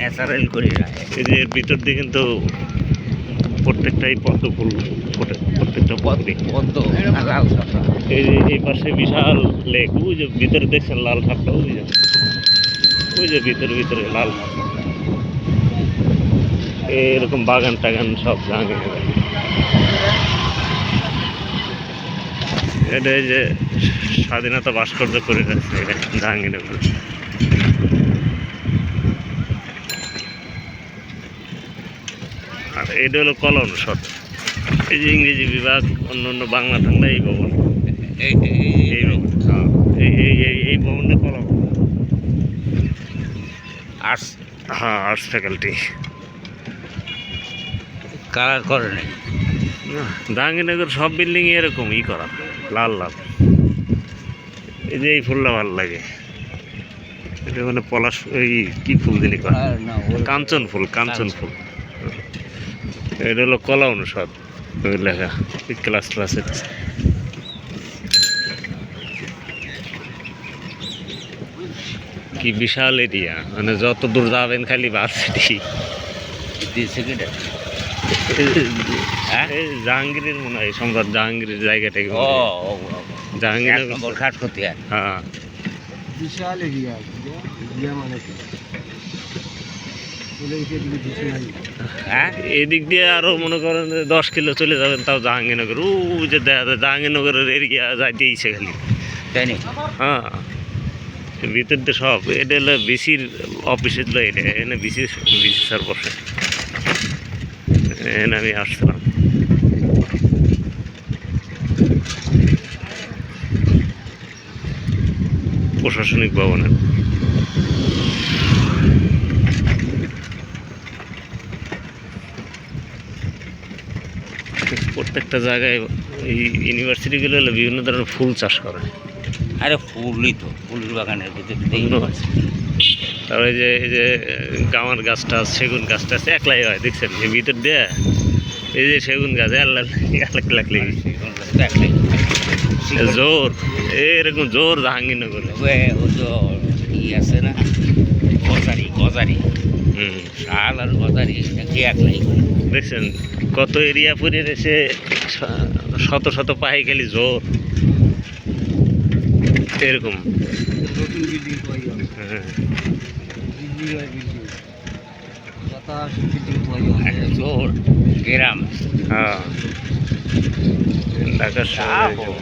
Natural করে রাখে। এই যে এর ভিতর দিয়ে কিন্তু প্রত্যেকটাই পদ্ম ফুল ফোটে প্রত্যেকটা পদ্মে পদ্ম লাল সাদা। এই যে এই পাশে বিশাল লেক ওই যে ভিতরে দেখছেন লাল সাপটা ওই যে ওই যে ভিতরে ভিতরে লাল সাপ এরকম বাগান টাগান সব জাগে এটা এই যে স্বাধীনতা ভাস্কর্য করে রাখছে এটা জাহাঙ্গীরনগর এটা হলো কলা অনুষদ এই যে ইংরেজি বিভাগ অন্য অন্য বাংলা টাংলা এই ভবন। এই এই- এই ভবন। এই এই এই এই ভবনে কলা আর্টস হ্যাঁ আর্টস ফ্যাকাল্টি কালার করে নাই? জাহাঙ্গীরনগর সব বিল্ডিং এরকম ই করা লাল লাল। এই যে এই ফুলটা ভালো লাগে। এটা মানে পলাশ ওই কি ফুল দিলি কাঞ্চন ফুল কাঞ্চন ফুল। এটা হলো কলা অনুষদ লেখা ক্লাস ক্লাসের কি বিশাল এরিয়া মানে যত দূর যাবেন খালি ভার্সিটি? হ্যাঁ? এই জাহাঙ্গীরের মনে হয় সম্রাট জাহাঙ্গীরের জায়গাটা ও ও, ও, ও। এক জাহাঙ্গীর করতে হ্যাঁ বিশাল এরিয়া মানে কি বলে এটা দিকে দিছে নাই হ্যাঁ এদিক দিয়ে আরও মনে করেন দশ কিলো চলে যাবেন তাও জাহাঙ্গীরনগর। ও যে দেখা যায় জাহাঙ্গীরনগরের এরিয়া যাইতে ইচ্ছে খালি। তাই নি হ্যাঁ ভিতর দিয়ে সব এটা হলো বিসির অফিসে ছিল এটা এখানে বিসি বিসি স্যার বসে। এখানে আমি আসছিলাম। প্রশাসনিক ভবনে। প্রত্যেকটা জায়গায় এই ইউনিভার্সিটিগুলো হলো বিভিন্ন ধরনের ফুল চাষ করে। আরে ফুলই তো ফুলের বাগানের ভিতরে। তারপরে যে এই যে গামার গাছটা আছে, সেগুন গাছটা আছে একলাই হয় দেখছেন? এই ভিতর দিয়ে এই যে সেগুন গাছ আল্লাহ এক লাগলে জোর এরকম জোর জাহাঙ্গীরনগর। ই আছে না? গজারি গজারি। হুম। শাল আর গজারি একলাই? দেখছেন? কত এরিয়া পুরে এসে শত শত পাহি গেলি জোর। এরকম। হ্যাঁ। হয় জোর। গ্রাম। হ্যাঁ। ঢাকার শহরে জোর।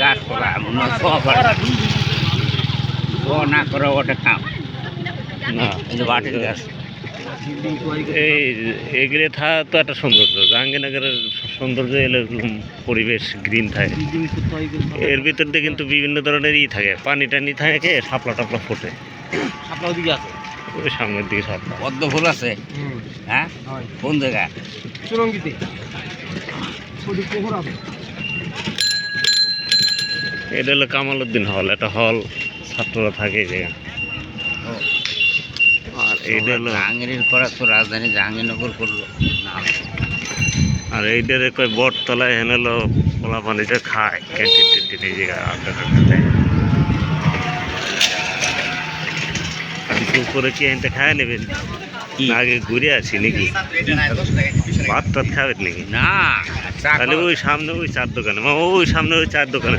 গাছপালা মনে হয়। ও না করে ওটা কাম না বাটির গাছ করতে এই এগুলো থা তো একটা সৌন্দর্য জাহাঙ্গীরনগরের সৌন্দর্য এলো পরিবেশ গ্রিন থাকে। এর ভিতর দিয়ে কিন্তু বিভিন্ন ধরনের ই থাকে পানি টানি থাকে শাপলা টাপলা ফোটে। আপনার দিকে আছে? ওই সামনের দিকে শাপলা। পদ্ম ফুল আছে? হ্যাঁ? কোন জায়গায় সুরঙ্গিতে। ওদিক পুকুর আছে। এটা হলো কামাল উদ্দিন হল একটা হল ছাত্ররা থাকে জায়গা আর এইটা হলো জাহাঙ্গীরের করা তো রাজধানী জাহাঙ্গীরনগর করল না। আর এইটারে কয় বটতলায় হেন হলো পোলা পানিটা খায় ক্যান্টিন ট্যান্টিন এই জায়গায় আড্ডা টাড্ডা করে কি এনতে খায় নেবেন না আগে ঘুরে আসি নাকি? ভাত টাত খাবেন নাকি? না তাহলে ওই সামনে ওই চার দোকানে ওই সামনে ওই চার দোকানে।